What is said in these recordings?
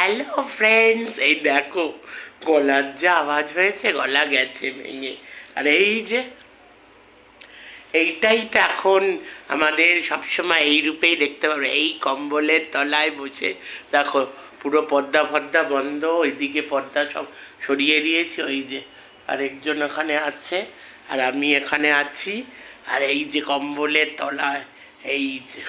Hello friends এই দেখো, গলার যা আওয়াজ হয়েছে, গলা গেছে ভেঙে। আর এই যে, এইটাই তো এখন আমাদের সবসময় এই রূপেই দেখতে পারবে এই কম্বলের তলায় বসে, দেখো, পুরো পর্দা ফর্দা বন্ধ, ওইদিকে পর্দা সব সরিয়ে দিয়েছি, ওই যে আর একজন ওখানে আছে, আর আমি এখানে আছি, আর এই যে কম্বলের তলায়, এই যে।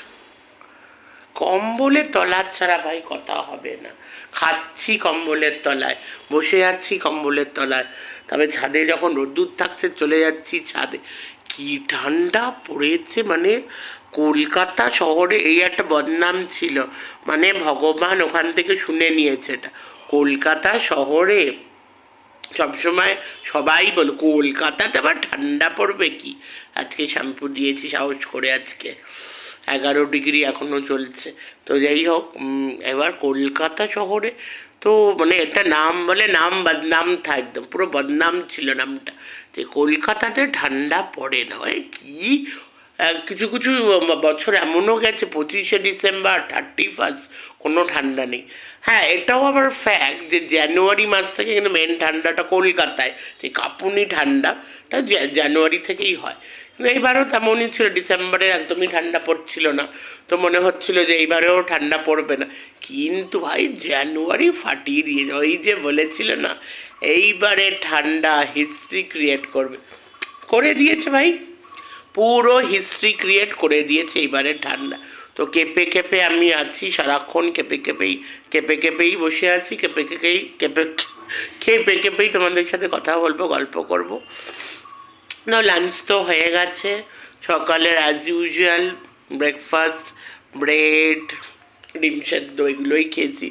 কম্বলের তলার ছাড়া ভাই কথা হবে না। খাচ্ছি কম্বলের তলায়, বসে আছি কম্বলের তলায়। তবে ছাদে যখন রোদ্দুর থাকছে, চলে যাচ্ছি ছাদে। কি ঠান্ডা পড়েছে মানে কলকাতা শহরে এই একটা বদনাম ছিল। মানে ভগবান ওখান থেকে শুনে নিয়েছে এটা। কলকাতা শহরে সবসময় সবাই বলো, কলকাতাতে আবার ঠান্ডা পড়বে কি? আজকে শ্যাম্পু দিয়েছি, সাহস করে আজকে। এগারো ডিগ্রি এখনও চলছে। তো যাই হোক এবার কলকাতা শহরে তো মানে এটা নাম বলে নাম বদনাম থা একদম, পুরো বদনাম ছিল নামটা। যে কলকাতাতে ঠান্ডা পড়ে না কি? কিছু কিছু বছর এমনও গেছে, পঁচিশে ডিসেম্বর থার্টি ফার্স্ট কোনো ঠান্ডা নেই। হ্যাঁ এটাও আবার ফ্যাক্ট যে জানুয়ারি মাস থেকে কিন্তু মেন ঠান্ডাটা কলকাতায়, যে কাঁপুনি ঠান্ডাটা জা- জানুয়ারি থেকেই হয়। এইবারও তেমনই ছিল, ডিসেম্বরে একদমই ঠান্ডা পড়ছিল না। তো মনে হচ্ছিল যে এইবারেও ঠান্ডা পড়বে না। কিন্তু ভাই, জানুয়ারি ফাটিয়ে দিয়েছে ওই যে বলেছিল না, এইবারে ঠান্ডা হিস্ট্রি ক্রিয়েট করবে। করে দিয়েছে ভাই। পুরো হিস্ট্রি ক্রিয়েট করে দিয়েছে এইবারে ঠান্ডা। তো কেঁপে কেঁপে আমি আছি, সারাক্ষণ কেঁপে কেঁপেই কেঁপে কেঁপেই বসে আছি, কেঁপে কেঁপেই, কেঁপে কেঁপে কেঁপেই তোমাদের সাথে কথা বলব, গল্প করব। না লাঞ্চ তো হয়ে গেছে। সকালের অ্যাজ ইউজুয়াল ব্রেকফাস্ট ব্রেড ডিম সেদ্ধ এগুলোই খেয়েছি।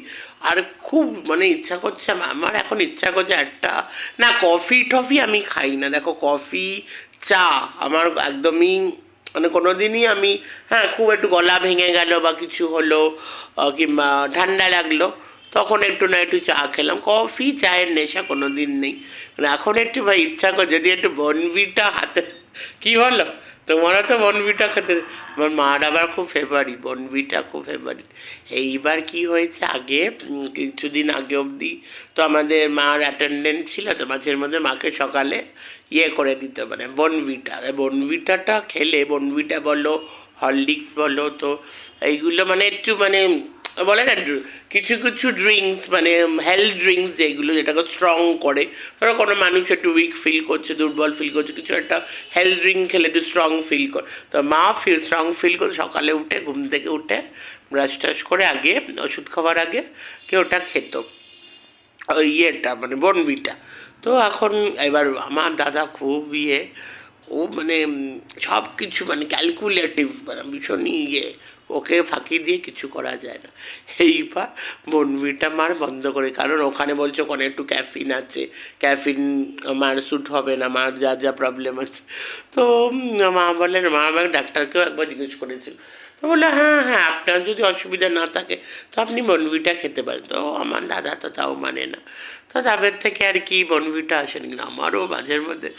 আর খুব মানে ইচ্ছা করছে, আমার এখন ইচ্ছা করছে একটা, না কফি টফি আমি খাই না। দেখো কফি চা, আমার একদমই মানে কোনো দিনই আমি হ্যাঁ খুব একটু গলা ভেঙে গেল বা কিছু হলো কিংবা ঠান্ডা লাগল তখন একটু না একটু চা খেলাম। কফি, চায়ের নেশা কোনো দিন নেই। মানে এখন একটু ভাই ইচ্ছা করে, যদি একটু বনভিটা হাতে কি বলো? তোমারও তো বনভিটা খেতে আমার মার আবার খুব ফেভারিট বনভিটা খুব ফেভারিট এইবার কি হয়েছে আগে কিছুদিন আগে অবধি তো আমাদের মার অ্যাটেন্ডেন্ট ছিল তো মাঝের মধ্যে মাকে সকালে ইয়ে করে দিতে মানে বনভিটা। আর বনভিটাটা খেলে, বনভিটা বলো, হরলিক্স বলো তো, এইগুলো মানে একটু মানে বলে না কিছু কিছু ড্রিঙ্কস মানে হেলথ ড্রিঙ্কস যেগুলো যেটাকে স্ট্রং করে, ধরো কোনো মানুষ একটু উইক ফিল করছে, দুর্বল ফিল করছে, কিছু একটা হেলথ ড্রিঙ্ক খেলে একটু স্ট্রং ফিল করে। তো মা ফিল স্ট্রং ফিল করে সকালে উঠে, ঘুম থেকে উঠে ব্রাশ টাশ করে আগে, ওষুধ খাওয়ার আগে কেউ ওটা খেত। ওই ইয়েটা মানে বনবিটা তো এখন এবার আমার দাদা খুব ইয়ে খুব মানে সব কিছু মানে ক্যালকুলেটিভ মানে ভীষণ ইয়ে। ওকে ফাঁকি দিয়ে কিছু করা যায় না। এইবার বনবিটা মার বন্ধ করে, কারণ ওখানে বলছে ওখানে একটু ক্যাফিন আছে। ক্যাফিন মার স্যুট হবে না, মার যা যা প্রবলেম আছে। তো মা বলেন মা আমার ডাক্তারকেও একবার জিজ্ঞেস করেছিল। বলল হ্যাঁ হ্যাঁ আপনার যদি অসুবিধা না থাকে, তো আপনি বনভিটা খেতে পারেন। তো আমার দাদা তো তাও মানে না। তো তাদের থেকে আর কি বনভিটা আসেন কিন্তু আমারও মাঝের মধ্যে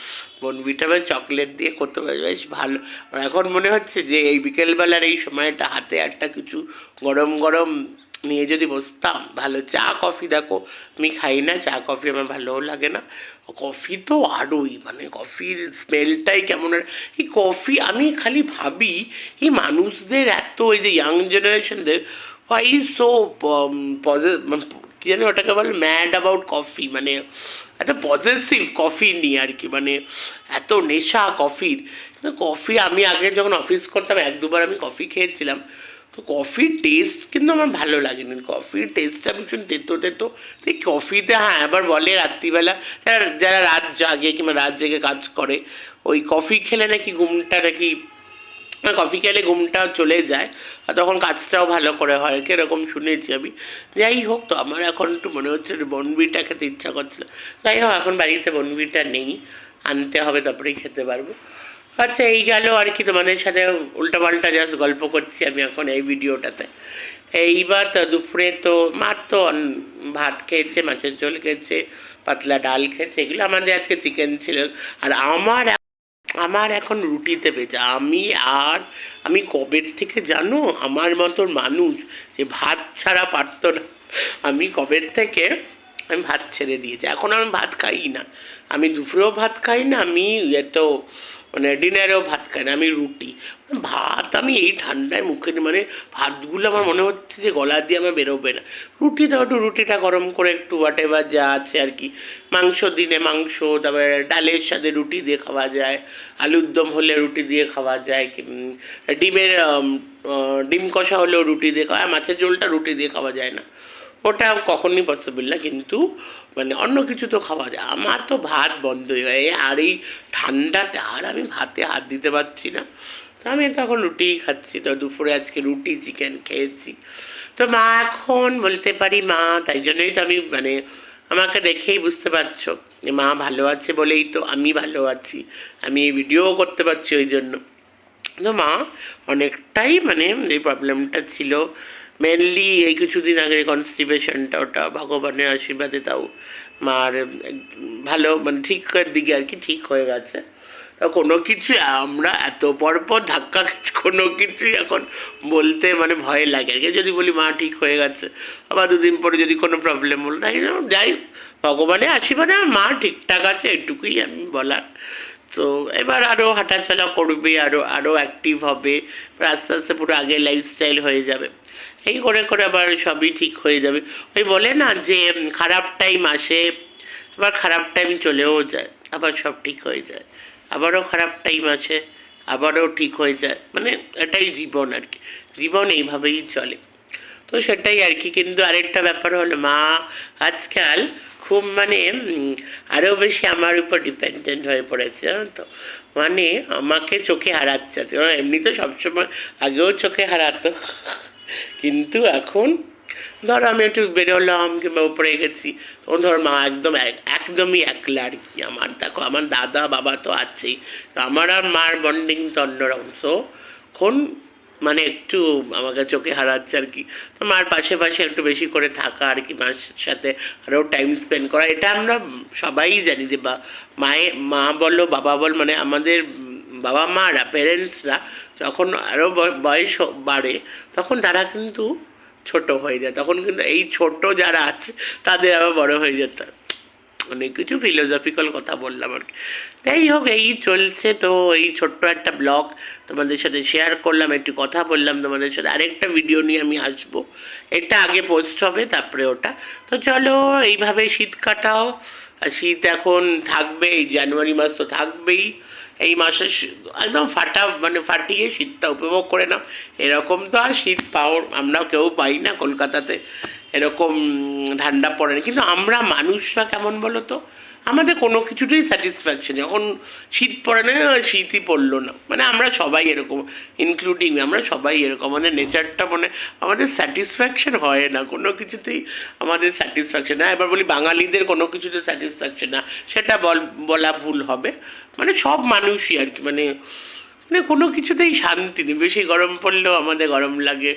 বনভিটা বা চকলেট দিয়ে করতে পারে, বেশ ভালো। আর এখন মনে হচ্ছে যে এই বিকেলবেলার এই সময়টা হাতে একটা কিছু গরম গরম নিয়ে যদি বসতাম ভালো চা, কফি দেখো আমি খাই না, চা, কফি আমার ভালোও লাগে না। কফি তো আরোই মানে কফির স্মেলটাই কেমন এই কফি আমি খালি ভাবি, এই মানুষদের এত, এই যে ইয়াং জেনারেশনদের ওয়াই সো পজে কি জানি ওটাকে বলে ম্যাড অ্যাবাউট কফি মানে এত পজিটিভ কফি নিয়ে আর কি মানে এত নেশা কফির কফি আমি আগে যখন অফিস করতাম, এক দুবার আমি কফি খেয়েছিলাম। তো কফির টেস্ট কিন্তু আমার ভালো লাগেনি। কফির টেস্টটা ভীষণ তেতো তেতো। সেই কফিতে হ্যাঁ আবার বলে রাত্রিবেলা, যারা যারা রাত জাগে কিংবা রাত জেগে কাজ করে, ওই কফি খেলে নাকি ঘুমটা নাকি কফি খেলে ঘুমটা চলে যায়, আর তখন কাজটাও ভালো করে হয় এরকম শুনেছি আমি। যাই হোক, তো আমার এখন একটু মনে হচ্ছে বনবিটা খেতে ইচ্ছা করছিল। যাই হোক, এখন বাড়িতে বনবিটা নেই, আনতে হবে, তারপরেই খেতে পারব। আচ্ছা এই গেল আর কি তোমাদের সাথে উল্টাপাল্টা জাস্ট গল্প করছি আমি এখন এই ভিডিওটাতে। এইবার তো দুপুরে তো মার তো ভাত খেয়েছে, মাছের ঝোল খেয়েছে, পাতলা ডাল খেয়েছে, এগুলো আমাদের আজকে চিকেন ছিল। আর আমার আমার এখন রুটিতে পেয়েছে আমি আর, আমি কবের থেকে জানো আমার মতন মানুষ যে ভাত ছাড়া পারতো না। আমি কবের থেকে আমি ভাত ছেড়ে দিয়েছি। এখন আমি ভাত খাই না। আমি দুপুরেও ভাত খাই না, আমি এতো মানে ডিনারেও ভাত খাই না, আমি রুটি। ভাত আমি এই ঠান্ডায় মুখে মানে ভাতগুলো আমার মনে হচ্ছে যে গলা দিয়ে আমার বেরোবে না। রুটি দাও একটু রুটিটা গরম করে একটু হোয়াট এভার যা আছে আর কি। মাংস দিনে মাংস, তারপরে ডালের সাথে রুটি দিয়ে খাওয়া যায়, আলুর দম হলে রুটি দিয়ে খাওয়া যায় ডিমের ডিম কষা হলেও রুটি দিয়ে খাওয়া মাছের ঝোলটা রুটি দিয়ে খাওয়া যায় না। ওটা কখনই পসিবল না, কিন্তু মানে অন্য কিছু তো খাওয়া যায়। আমার তো ভাত বন্ধ হয়ে যায় আর এই ঠান্ডাটা আর আমি ভাতে হাত দিতে পারছি না। তো আমি তো এখন রুটিই খাচ্ছি। তো দুপুরে আজকে রুটি চিকেন খেয়েছি। তো মা এখন বলতে পারি মা, তাই জন্যই তো আমি মানে আমাকে দেখেই বুঝতে পারছ যে মা ভালো আছে বলেই তো আমি ভালো আছি। আমি এই ভিডিও করতে পারছি ওই জন্য। তো মা অনেকটাই মানে এই প্রবলেমটা ছিল। মেনলি এই কিছুদিন আগে কনস্টিপেশনটা ওটা ভগবানের আশীর্বাদে তাও মার ভালো মানে ঠিকের দিকে আর কি ঠিক হয়ে গেছে। কোনো কিছু আমরা এত পর পর ধাক্কা খেয়েছি, কোনো কিছুই এখন বলতে মানে ভয় লাগে আর কি। যদি বলি মা ঠিক হয়ে গেছে, আবার দুদিন পরে যদি কোনো প্রবলেম হলো, তাই যাই ভগবানের আশীর্বাদে আমার মা ঠিকঠাক আছে এটুকুই আমি বলার। তো এবার আরও হাঁটাচলা করবে আরও আরও অ্যাক্টিভ হবে। আস্তে আস্তে পুরো আগে লাইফস্টাইল হয়ে যাবে। এই করে করে আবার সবই ঠিক হয়ে যাবে। ওই বলে না যে খারাপ টাইম আসে, আবার খারাপ টাইম চলেও যায়, আবার সব ঠিক হয়ে যায়। আবারও খারাপ টাইম আছে আবারও ঠিক হয়ে যায়। মানে এটাই জীবন আর কি। জীবন এইভাবেই চলে। তো সেটাই আর কি, কিন্তু আরেকটা ব্যাপার হলো, মা আজকাল খুব মানে আরও বেশি আমার উপর ডিপেন্ডেন্ট হয়ে পড়েছে তো। মানে আমাকে চোখে হারাচ্ছে কারণ এমনি তো সবসময় আগেও চোখে হারাতো, কিন্তু এখন ধরো আমি একটু বেরোলাম কিংবা উপরে গেছি, তখন ধরো মা একদম এক- একদমই একলা আর কি আমার। দেখো আমার দাদা বাবা তো আছেই, তো আমার আর মার বন্ডিং তো অন্যরকম। সো এখন মানে একটু আমাকে চোখে হারাচ্ছে আর কি। তো মার পাশে পাশে একটু বেশি করে থাকা আর কি, মার সাথে আরও টাইম স্পেন্ড করা। এটা আমরা সবাই জানি যে বা মায়ের মা বলো, বাবা বল মানে আমাদের বাবা মারা প্যারেন্টসরা যখন আরও বয়স বাড়ে তখন তারা কিন্তু ছোট হয়ে যায়। তখন কিন্তু এই ছোট যারা আছে তাদের আবার বড় হয়ে যেতে। অনেক কিছু ফিলোসফিক্যাল কথা বললাম আর কি। যাই হোক, এই চলছে তো, এই ছোট্ট একটা ব্লগ তোমাদের সাথে শেয়ার করলাম, একটু কথা বললাম তোমাদের সাথে। আরেকটা ভিডিও নিয়ে আমি আসব। এটা আগে পোস্ট হবে, তারপরে ওটা। তো চলো, এইভাবে শীত কাটাও। আর শীত এখন থাকবে এই জানুয়ারি মাস তো থাকবেই। এই মাসে একদম ফাটা মানে ফাটিয়ে শীতটা উপভোগ করে নাও। এরকম তো আর শীত পাও আমরা কেউ পাই না কলকাতাতে। এরকম ঠান্ডা পড়ে না কিন্তু আমরা মানুষরা কেমন বলো তো আমাদের কোনো কিছুতেই স্যাটিসফ্যাকশন যখন শীত পড়ে না, শীতই পড়ল না। মানে আমরা সবাই এরকম ইনক্লুডিং আমরা সবাই এরকম। আমাদের নেচারটা মানে আমাদের স্যাটিসফ্যাকশন হয় না। কোনো কিছুতেই আমাদের স্যাটিসফ্যাকশন না। এবার বলি বাঙালিদের কোনো কিছুতে স্যাটিসফ্যাকশন না। সেটা বল, বলা ভুল হবে। মানে সব মানুষই আর কি। মানে মানে কোনো কিছুতেই শান্তি নেই। বেশি গরম পড়লেও আমাদের গরম লাগে।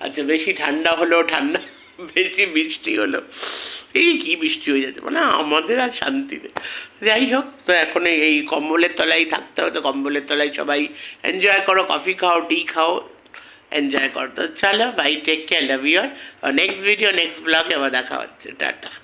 আচ্ছা বেশি ঠান্ডা হলেও ঠান্ডা। বেশি বৃষ্টি হলো। এই কি বৃষ্টি হয়ে যাচ্ছে? মানে আমাদের আর শান্তি নেই। যাই হোক, তো এখন এই- কম্বলের তলায় থাকতে হবে। তো কম্বলের তলায় সবাই এনজয় করো কফি খাও টি খাও এনজয় করো। তো চলো bye take care love your next video next ব্লগে আবার দেখা হচ্ছে। টাটা।